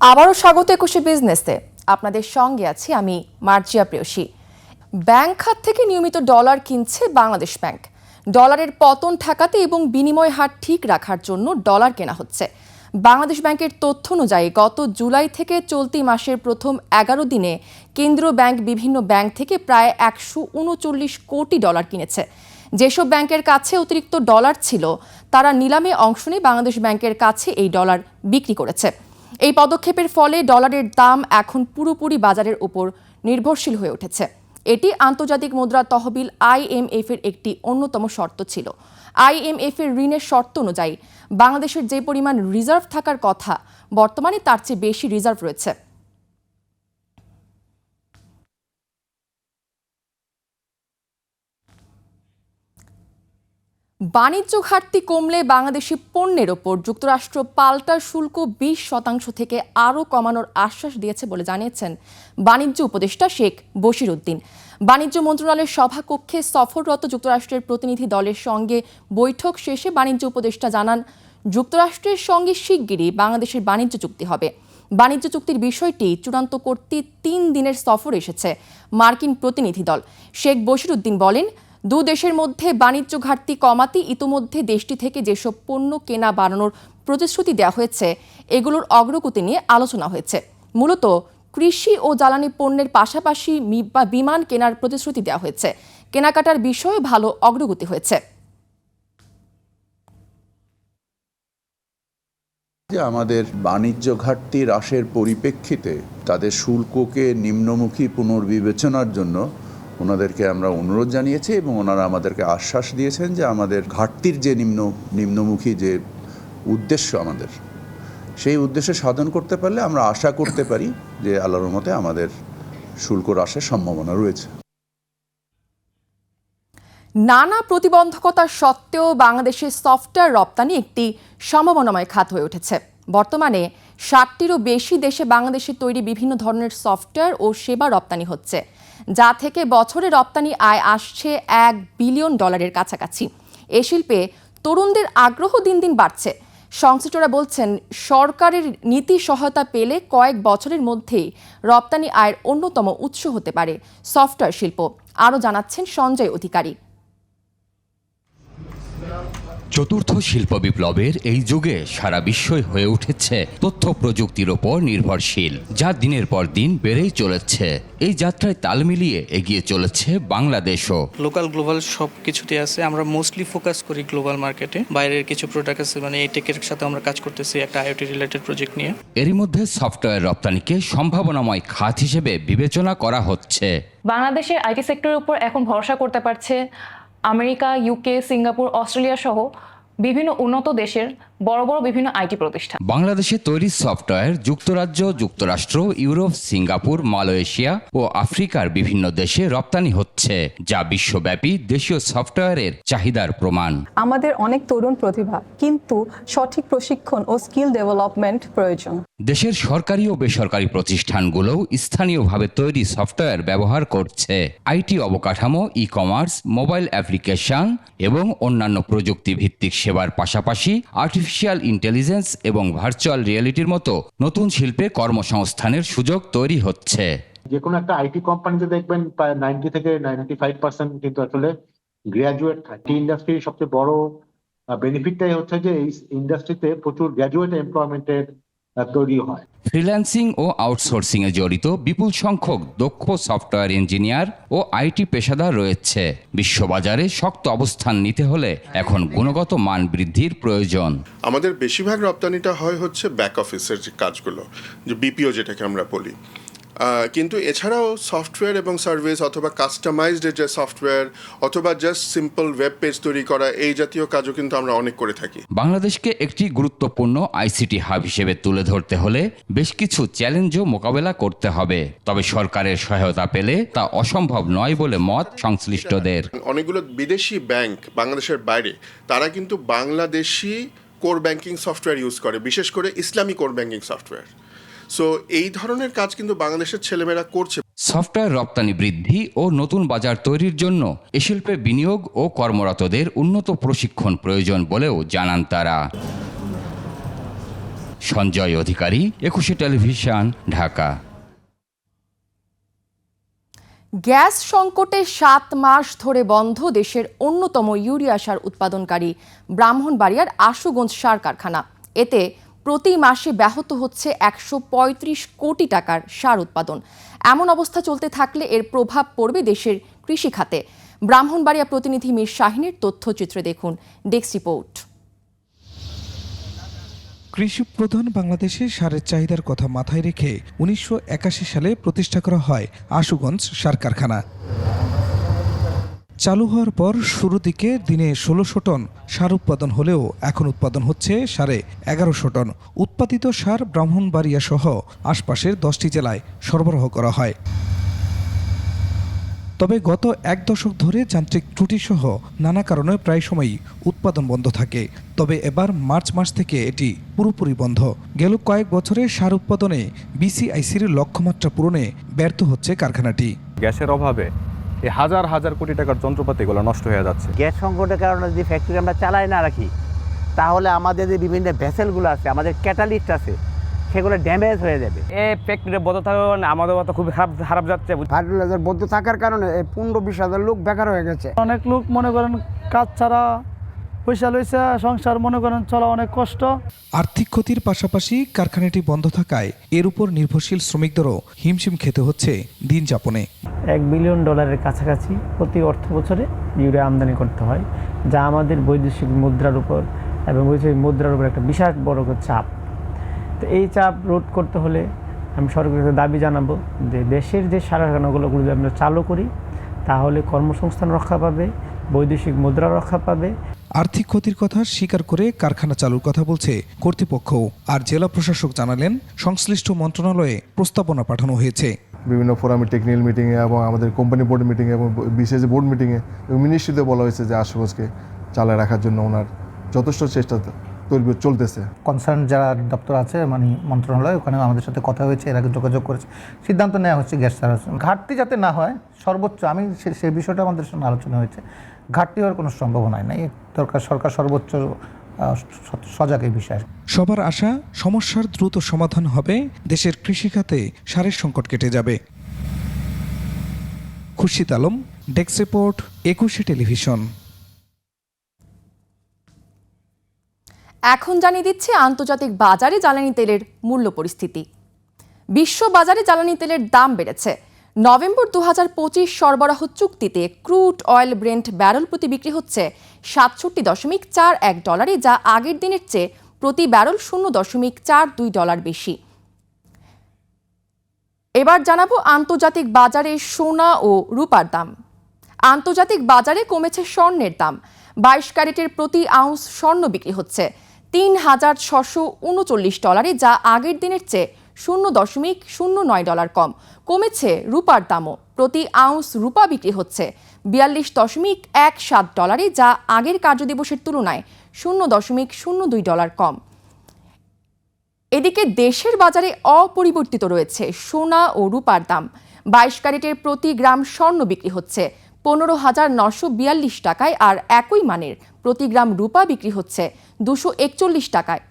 আবারও স্বাগত একুশে বিজনেসে আপনাদের সঙ্গে আছি আমি মার্জিয়া প্রেয়সী। ব্যাংক খাত থেকে নিয়মিত ডলার কিনছে বাংলাদেশ ব্যাংক। ডলারের পতন ঠেকাতে এবং বিনিময় হার ঠিক রাখার জন্য ডলার কেনা হচ্ছে। বাংলাদেশ ব্যাংকের তথ্য অনুযায়ী গত জুলাই থেকে চলতি মাসের প্রথম এগারো দিনে কেন্দ্রীয় ব্যাংক বিভিন্ন ব্যাংক থেকে প্রায় একশো উনচল্লিশ কোটি ডলার কিনেছে। যেসব ব্যাংকের কাছে অতিরিক্ত ডলার ছিল, তারা নিলামে অংশ নিয়ে বাংলাদেশ ব্যাংকের কাছে এই ডলার বিক্রি করেছে। এই পদক্ষেপের ফলে ডলারের দাম এখন পুরোপুরি বাজারের উপর নির্ভরশীল হয়ে উঠেছে। এটি আন্তর্জাতিক মুদ্রা তহবিল আইএমএফ এর একটি অন্যতম শর্ত ছিল। আইএমএফ এর ঋণের শর্ত অনুযায়ী বাংলাদেশের যে পরিমাণ রিজার্ভ থাকার কথা, বর্তমানে তার চেয়ে বেশি রিজার্ভ রয়েছে। বাণিজ্য ঘাটতি কমলে বাংলাদেশি পণ্যের ওপর যুক্তরাষ্ট্র পাল্টা শুল্ক বিশ শতাংশ থেকে আরও কমানোর আশ্বাস দিয়েছে বলে জানিয়েছেন বাণিজ্য উপদেষ্টা শেখ বশির উদ্দিন বাণিজ্য মন্ত্রণালয়ের সভাকক্ষে সফররত যুক্তরাষ্ট্রের প্রতিনিধি দলের সঙ্গে বৈঠক শেষে বাণিজ্য উপদেষ্টা জানান, যুক্তরাষ্ট্রের সঙ্গে শিগগিরই বাংলাদেশের বাণিজ্য চুক্তি হবে। বাণিজ্য চুক্তির বিষয়টি চূড়ান্ত করতে তিন দিনের সফর এসেছে মার্কিন প্রতিনিধি দল। শেখ বশির উদ্দিন বলেন দু দেশের মধ্যে বাণিজ্য ঘাটতি কমাতে ইতোমধ্যে দেশটি থেকে যেসব পণ্য কেনা বাড়ানোর প্রতিশ্রুতি দেওয়া হয়েছে, এগুলোর অগ্রগতি নিয়ে আলোচনা হয়েছে। মূলত কৃষি ও জ্বালানি পণ্যের পাশাপাশি বিমান কেনার প্রতিশ্রুতি দেওয়া হয়েছে। কেনাকাটার বিষয়ে ভালো অগ্রগতি হয়েছে। যে আমাদের বাণিজ্য ঘাটতি হ্রাসের পরিপ্রেক্ষিতে তাদের শুল্ককে নিম্নমুখী পুনর্বিবেচনার জন্য ওনাদেরকে আমরা অনুরোধ জানিয়েছি এবং ওনারা আমাদেরকে আশ্বাস দিয়েছেন যে আমাদের ঘাটতির যে নিম্ন, নিম্নমুখী যে উদ্দেশ্য আমাদের, সেই উদ্দেশ্যে সাধন করতে পারলে আমরা আশা করতে পারি যে আল্লাহর মতে আমাদের শুল্ক হ্রাসের সম্ভাবনা রয়েছে। নানা প্রতিবন্ধকতা সত্ত্বেও বাংলাদেশের সফটওয়্যার রপ্তানি একটি সম্ভাবনাময় খাত হয়ে উঠেছে। বর্তমানে ষাটটিরও বেশি দেশে বাংলাদেশে তৈরি বিভিন্ন ধরনের সফটওয়্যার ও সেবা রপ্তানি হচ্ছে। যা থেকে বছরে রপ্তানি আয় আসছে এক বিলিয়ন ডলারের কাছাকাছি। এ শিল্পে তরুণদের আগ্রহ দিন দিন বাড়ছে। সংশ্লিষ্টরা বলছেন, সরকারের নীতি সহায়তা পেলে কয়েক বছরের মধ্যেই রপ্তানি আয়ের অন্যতম উৎস হতে পারে সফটওয়্যার শিল্প। আরও জানাচ্ছেন সঞ্জয় অধিকারী। চতুর্থ শিল্প বিপ্লবের এই যুগে সারা বিশ্বই হয়ে উঠেছে তথ্য প্রযুক্তির ওপর নির্ভরশীল যা দিনের পর দিন বেড়েই চলেছে। এই যাত্রায় তাল মিলিয়ে এগিয়ে চলেছে বাংলাদেশও। লোকাল গ্লোবাল সব কিছুতে আছে। আমরা মোস্টলি ফোকাস করি গ্লোবাল মার্কেটে বাইরের কিছু প্রোডাক্ট আছে মানে এই টেকের সাথে আমরা কাজ করতেছি একটা আইওটি রিলেটেড প্রজেক্ট নিয়ে। এরই মধ্যে সফটওয়্যার রপ্তানিকে সম্ভাবনাময় খাত হিসেবে বিবেচনা করা হচ্ছে। বাংলাদেশের আইটি সেক্টরের উপর এখন ভরসা করতে পারছে আমেরিকা ইউকে সিঙ্গাপুর অস্ট্রেলিয়া সহ বিভিন্ন উন্নত দেশের বড় বড় বিভিন্ন আইটি প্রতিষ্ঠান। বাংলাদেশে তৈরি সফটওয়্যার যুক্তরাজ্য যুক্তরাষ্ট্র ইউরোপ সিঙ্গাপুর মালয়েশিয়া ও আফ্রিকার বিভিন্ন দেশে রপ্তানি হচ্ছে যা বিশ্বব্যাপী দেশীয় সফটওয়্যারের চাহিদার প্রমাণ। আমাদের অনেক তরুণ প্রতিভা কিন্তু সঠিক প্রশিক্ষণ ও স্কিল ডেভেলপমেন্ট প্রয়োজন। দেশের সরকারি ও বেসরকারি প্রতিষ্ঠানগুলোও স্থানীয়ভাবে তৈরি সফটওয়্যার ব্যবহার করছে। আইটি অবকাঠামো ই কমার্স মোবাইল অ্যাপ্লিকেশন এবং অন্যান্য প্রযুক্তি ভিত্তিক সেবার পাশাপাশি আর্টিফিশিয়াল ইন্টেলিজেন্স এবং ভার্চুয়াল রিয়েলিটির মতো নতুন শিল্পে কর্মসংস্থানের সুযোগ তৈরি হচ্ছে। যে কোনো একটা আইটি কোম্পানিতে দেখবেন প্রায় নাইনটি থেকে নাইনটি ফাইভ পার্সেন্ট কিন্তু আসলে গ্রাজুয়েট থাকে। ইন্ডাস্ট্রির সবচেয়ে বড় বেনিফিটটাই হচ্ছে যে এই ইন্ডাস্ট্রিতে প্রচুর গ্র্যাজুয়েট এমপ্লয়মেন্টের তৈরি হয়। ফ্রিল্যান্সিং ও আউটসোর্সিং এ জড়িত বিপুল সংখ্যক দক্ষ সফটওয়্যার ইঞ্জিনিয়ার ও আইটি পেশাদার রয়েছে। বিশ্ববাজারে শক্ত অবস্থান নিতে হলে এখন গুণগত মান বৃদ্ধির প্রয়োজন। আমাদের বেশিরভাগ রপ্তানিটা হয় হচ্ছে ব্যাক অফিসের যে কাজগুলো যে বিপিও যেটাকে আমরা বলি। কিন্তু এছাড়াও সফটওয়্যার এবং সার্ভিস অথবা কাস্টমাইজড যে সফটওয়্যার অথবা জাস্ট সিম্পল ওয়েব পেজ তৈরি করা এই জাতীয় কাজও কিন্তু আমরা অনেক করে থাকি। বাংলাদেশকে একটি গুরুত্বপূর্ণ আইসিটি হাব হিসেবে তুলে ধরতে হলে বেশ কিছু চ্যালেঞ্জও মোকাবেলা করতে হবে। তবে সরকারের সহায়তা পেলে তা অসম্ভব নয় বলে মত সংশ্লিষ্টদের। অনেকগুলো বিদেশি ব্যাংক বাংলাদেশের বাইরে তারা কিন্তু Bangladeshi core banking software use করে বিশেষ করে ইসলামী কোর ব্যাংকিং সফটওয়্যার সো এই ধরনের কাজ কিন্তু বাংলাদেশের ছেলেমেয়েরা করছে। সফটওয়্যার রপ্তানি বৃদ্ধি ও নতুন বাজার তৈরির জন্য এ শিল্পে বিনিয়োগ ও কর্মরতদের উন্নত প্রশিক্ষণ প্রয়োজন বলেও জানান তারা। সঞ্জয় অধিকারী একুশে টেলিভিশন ঢাকা। গ্যাস সংকটে সাত মাস ধরে বন্ধ দেশের অন্যতম ইউরিয়া সার উৎপাদনকারী ব্রাহ্মণবাড়িয়ার আশুগঞ্জ সার কারখানা। এতে প্রতি মাসে ব্যাহত হচ্ছে একশো পঁয়ত্রিশ কোটি টাকার সার উৎপাদন। এমন অবস্থা চলতে থাকলে এর প্রভাব পড়বে দেশের কৃষি খাতে। ব্রাহ্মণবাড়িয়া প্রতিনিধি মীর শাহিনের তথ্যচিত্রে দেখুন, ডেস্ক রিপোর্ট। কৃষি প্রধান বাংলাদেশে সারের চাহিদার কথা মাথায় রেখে উনিশশো একাশি সালে প্রতিষ্ঠা করা হয় আশুগঞ্জ সার কারখানা। চালু হওয়ার পর শুরু দিকে দিনে ষোলোশো টন সার উৎপাদন হলেও এখন উৎপাদন হচ্ছে সাড়ে এগারোশো টন। উৎপাদিত সার ব্রাহ্মণবাড়িয়া সহ আশপাশের দশটি জেলায় সরবরাহ করা হয়। তবে গত এক দশক ধরে যান্ত্রিক ত্রুটিসহ নানা কারণে প্রায় সময়ই উৎপাদন বন্ধ থাকে। তবে এবার মার্চ মাস থেকে এটি পুরোপুরি বন্ধ। গেল কয়েক বছরে সার উৎপাদনে বিসিআইসির লক্ষ্যমাত্রা পূরণে ব্যর্থ হচ্ছে কারখানাটি। গ্যাসের অভাবে এই হাজার হাজার কোটি টাকার যন্ত্রপাতিগুলো নষ্ট হয়ে যাচ্ছে। গ্যাস সংকটের কারণে যদি ফ্যাক্টরি আমরা চালাই না রাখি তাহলে আমাদের যে বিভিন্ন ভেসেলগুলো আছে আমাদের ক্যাটালিস্ট আছে সেগুলো ড্যামেজ হয়ে যাবে। এই ফ্যাক্টরি বন্ধ থাকার কারণে আমাদের তো খুবই খারাপ খারাপ যাচ্ছে। ফার্টিলাইজার বন্ধ থাকার কারণে এই পনেরো বিশ হাজার লোক বেকার হয়ে গেছে। অনেক লোক মনে করেন কাজ ছাড়া পয়সা লইছে সংসার মনে করেন চলা অনেক কষ্ট। আর্থিক ক্ষতির পাশাপাশি কারখানাটি বন্ধ থাকায় এর উপর নির্ভরশীল শ্রমিকদেরও হিমশিম খেতে হচ্ছে দিন যাপনে। এক বিলিয়ন ডলারের কাছাকাছি প্রতি অর্থ বছরে ইউরিয়া আমদানি করতে হয় যা আমাদের বৈদেশিক মুদ্রার উপর এবং বৈদেশিক মুদ্রার উপর একটা বিশাল বড় চাপ। তো এই চাপ রোধ করতে হলে আমি সরকারের কাছে দাবি জানাব যে দেশের যে সার কারখানাগুলো যদি আমরা চালু করি তাহলে কর্মসংস্থান রক্ষা পাবে বৈদেশিক মুদ্রা রক্ষা পাবে। আর্থিক ক্ষতির কথা স্বীকার করে কারখানা চালুর কথা বলছে কর্তৃপক্ষ। আর জেলা প্রশাসক জানালেন সংশ্লিষ্ট মন্ত্রণালয়ে প্রস্তাবনা পাঠানো হয়েছে। বিভিন্ন ফোরামে টেকনিক্যাল মিটিংয়ে এবং আমাদের কোম্পানি বোর্ড মিটিংয়ে এবং বিশেষ বোর্ড মিটিংয়ে এবং মিনিস্ট্রিতে বলা হয়েছে যে আশুগঞ্জকে চালায় রাখার জন্য ওনার যথেষ্ট চেষ্টা তৈরি চলতেছে। কনসার্ন যারা দপ্তর আছে মানে মন্ত্রণালয় ওখানে আমাদের সাথে কথা হয়েছে এর আগে যোগাযোগ করেছে। সিদ্ধান্ত নেওয়া হচ্ছে গ্যাস ঘাটতি যাতে না হয় সর্বোচ্চ আমি সে সে বিষয়টা আমাদের সঙ্গে আলোচনা হয়েছে। ঘাটতি হওয়ার কোনো সম্ভাবনা নাই। দরকার সরকার সর্বোচ্চ সজাগ এই বিষয়ে। সবার আশা সমস্যার দ্রুত সমাধান হবে দেশের কৃষিখাতে সারের সংকট কেটে যাবে। খুরশিদ আলম ডেক্স রিপোর্ট একুশে টেলিভিশন। এখন জানিয়ে দিচ্ছে আন্তর্জাতিক বাজারে জ্বালানি তেলের মূল্য পরিস্থিতি। বিশ্ব বাজারে জ্বালানি তেলের দাম বেড়েছে। নভেম্বর দু হাজার পঁচিশ সরবরাহ চুক্তিতে ক্রুড অয়েল ব্রেন্ট ব্যারেল প্রতি বিক্রি হচ্ছে সাতষট্টি দশমিক চার এক ডলারে, যা আগের দিনের চেয়ে প্রতি ব্যারেল শূন্য দশমিক চার দুই ডলার বেশি। এবার জানাব আন্তর্জাতিক বাজারে সোনা ও রূপার দাম। আন্তর্জাতিক বাজারে কমেছে স্বর্ণের দাম। বাইশ ক্যারেটের প্রতি আউন্স স্বর্ণ বিক্রি হচ্ছে তিন হাজার ছশো উনচল্লিশ ডলারে, যা আগের দিনের চেয়ে শূন্য দশমিক শূন্য নয় ডলার কম। কমেছে রূপার দামও। প্রতি আউন্স রূপা বিক্রি হচ্ছে। বিয়াল্লিশ দশমিক এক সাত ডলারে, যা আগের কার্যদিবসের তুলনায় শূন্য দশমিক শূন্য দুই ডলার কম। এদিকে দেশের বাজারে অপরিবর্তিত রয়েছে সোনা ও রূপার দাম। বাইশ ক্যারেটের প্রতি গ্রাম স্বর্ণ বিক্রি হচ্ছে পনেরো হাজার নশো বিয়াল্লিশ টাকায়, আর একই মানের প্রতি গ্রাম রূপা বিক্রি হচ্ছে দুশো একচল্লিশ টাকায়।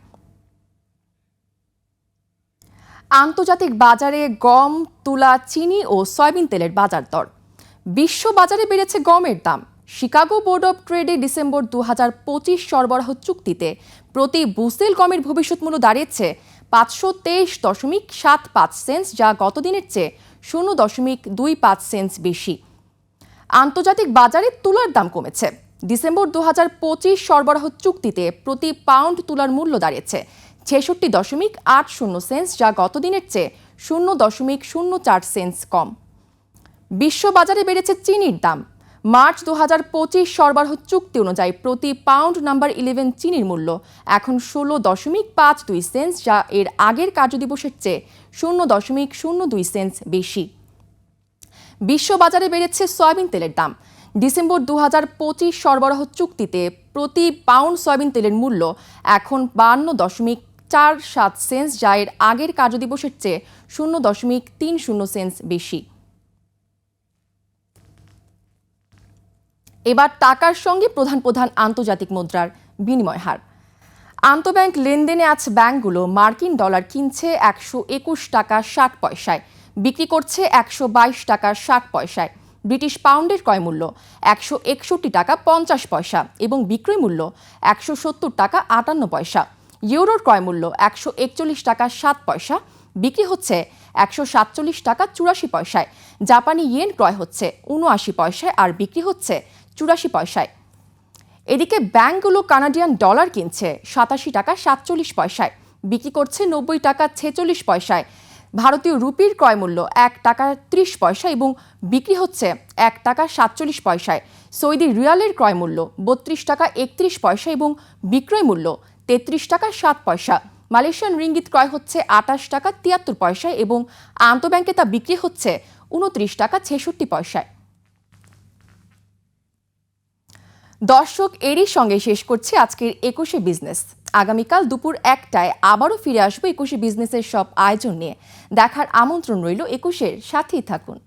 আন্তর্জাতিক বাজারে গম, তুলা, চিনি ও সয়াবিন তেলের বাজার দর। বিশ্ব বাজারে বেড়েছে গমের দাম। শিকাগো বোর্ড অব ট্রেডে ডিসেম্বর দু হাজার পঁচিশ সরবরাহ চুক্তিতে প্রতি বুসেল গমের ভবিষ্যৎ মূল্য দাঁড়িয়েছে পাঁচশো তেইশ দশমিক সাত পাঁচ সেন্স যা গত দিনের চেয়ে শূন্য দশমিক দুই পাঁচ সেন্স বেশি। আন্তর্জাতিক বাজারে তুলার দাম কমেছে। ডিসেম্বর দু হাজার পঁচিশ সরবরাহ চুক্তিতে প্রতি পাউন্ড তুলার মূল্য দাঁড়িয়েছে ছেষট্টি দশমিক আট শূন্য সেন্স, যা গত দিনের চেয়ে শূন্য দশমিক শূন্য চার সেন্স কম। বিশ্ব বাজারে বেড়েছে চিনির দাম। মার্চ দু হাজার পঁচিশ সরবরাহ চুক্তি অনুযায়ী প্রতি পাউন্ড নাম্বার ইলেভেন চিনির মূল্য এখন ষোলো দশমিক পাঁচ দুই সেন্স, যা এর আগের কার্যদিবসের চেয়ে শূন্য দশমিক শূন্য দুই সেন্স বেশি। বিশ্ব বাজারে বেড়েছে সয়াবিন তেলের দাম। ডিসেম্বর দু হাজার পঁচিশ সরবরাহ চুক্তিতে প্রতি পাউন্ড সয়াবিন তেলের মূল্য এখন বান্ন দশমিক চার সাত সেন্স যা এর আগের কার্যদিবসের চেয়ে শূন্য দশমিক তিন শূন্য সেন্স বেশি। এবার টাকার সঙ্গে প্রধান প্রধান আন্তর্জাতিক মুদ্রার বিনিময় হার। আন্তঃব্যাংক লেনদেনে আজ ব্যাংকগুলো মার্কিন ডলার কিনছে একশো একুশ টাকা ষাট পয়সায়, বিক্রি করছে একশো বাইশ টাকা ষাট পয়সায়। ব্রিটিশ পাউন্ডের ক্রয় মূল্য একশো একষট্টি টাকা পঞ্চাশ পয়সা এবং বিক্রয় মূল্য একশো সত্তর টাকা আটান্ন পয়সা। ইউরোর ক্রয় মূল্য একশো একচল্লিশ টাকা সাত পয়সা, বিক্রি হচ্ছে একশো সাতচল্লিশ টাকা চুরাশি পয়সায়। জাপানি ইয়েন ক্রয় হচ্ছে উনআশি পয়সায় আর বিক্রি হচ্ছে চুরাশি পয়সায়। এদিকে ব্যাংকগুলো কানাডিয়ান ডলার কিনছে সাতাশি টাকা সাতচল্লিশ পয়সায়, বিক্রি করছে নব্বই টাকা ছেচল্লিশ পয়সায়। ভারতীয় রুপির ক্রয় মূল্য এক টাকা ত্রিশ পয়সা এবং বিক্রি হচ্ছে এক টাকা সাতচল্লিশ পয়সায়। সৌদি রিয়ালের ক্রয় মূল্য বত্রিশ টাকা একত্রিশ পয়সা এবং বিক্রয় মূল্য তেত্রিশ টাকা সাত পয়সা। মালয়েশিয়ান রিঙ্গিত ক্রয় হচ্ছে আটাশ টাকা তিয়াত্তর পয়সায় এবং আন্তঃব্যাংকে তা বিক্রি হচ্ছে উনত্রিশ টাকা ছেষট্টি পয়সায়। দর্শক, এরই সঙ্গে শেষ করছি আজকের একুশে বিজনেস। আগামীকাল দুপুর একটায় আবারও ফিরে আসব একুশে বিজনেসের সব আয়োজন নিয়ে। দেখার আমন্ত্রণ রইল একুশের সাথেই থাকুন।